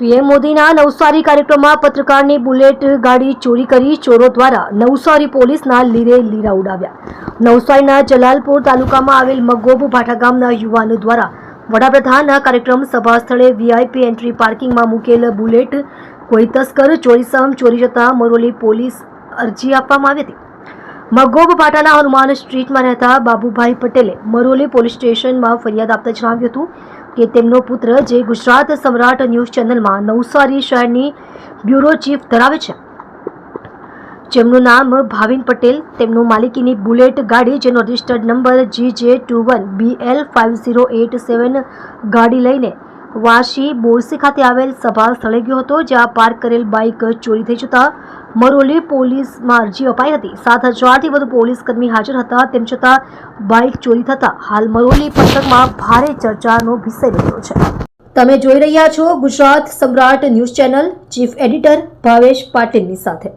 PM મોદીના નવસારી કાર્યક્રમમાં પત્રકારની bullet ગાડી ચોરી કરી ચોરો દ્વારા નવસારી પોલીસના લીરે લીરા ઉડાવ્યા. નવસારીના જલાલપુર તાલુકામાં આવેલ મગોબ ભાઠા ગામના યુવાનો દ્વારા વડાપ્રધાનના કાર્યક્રમ સભા સ્થળે વીઆઈપી એન્ટ્રી પાર્કિંગમાં મૂકેલ બુલેટ, કોઈ તસ્કર, ચોરીસમ ચોરી જતા મરોલી પોલીસ અરજી આપવામાં આવી હતી. મગોબ પાટાના હનુમાન સ્ટ્રીટમાં રહેતા બાબુભાઈ પટેલે મરોલી પોલીસ સ્ટેશનમાં ફરિયાદ આપતા જણાવ્યું હતું કે તેમનો પુત્ર જે ગુજરાત સમ્રાટ ન્યૂઝ ચેનલમાં નવસારી શહેરની બ્યુરો ચીફ ધરાવે છે. જેમનું નામ ભાવિન પટેલ, તેમનું માલિકીની બુલેટ ગાડી જેનો registered number G J two one B L five zero eight seven ગાડી લઈને વાશી બોરસી ખાતે આવેલ સભા સ્થળે ગયો હતો, જ્યાં પાર્ક કરેલ બાઇક ચોરી થઈ જતા મરોલી પોલીસમાં અરજી અપાઈ હતી. સાત હજારથી વધુ પોલીસ કર્મી હાજર હતા, તેમ છતાં બાઇક ચોરી થતા હાલ મરોલી પંથકમાં ભારે ચર્ચાનો વિષય બન્યો છે. તમે જોઈ રહ્યા છો Gujarat Samrat news channel chief editor Bhavesh પાટીલની સાથે.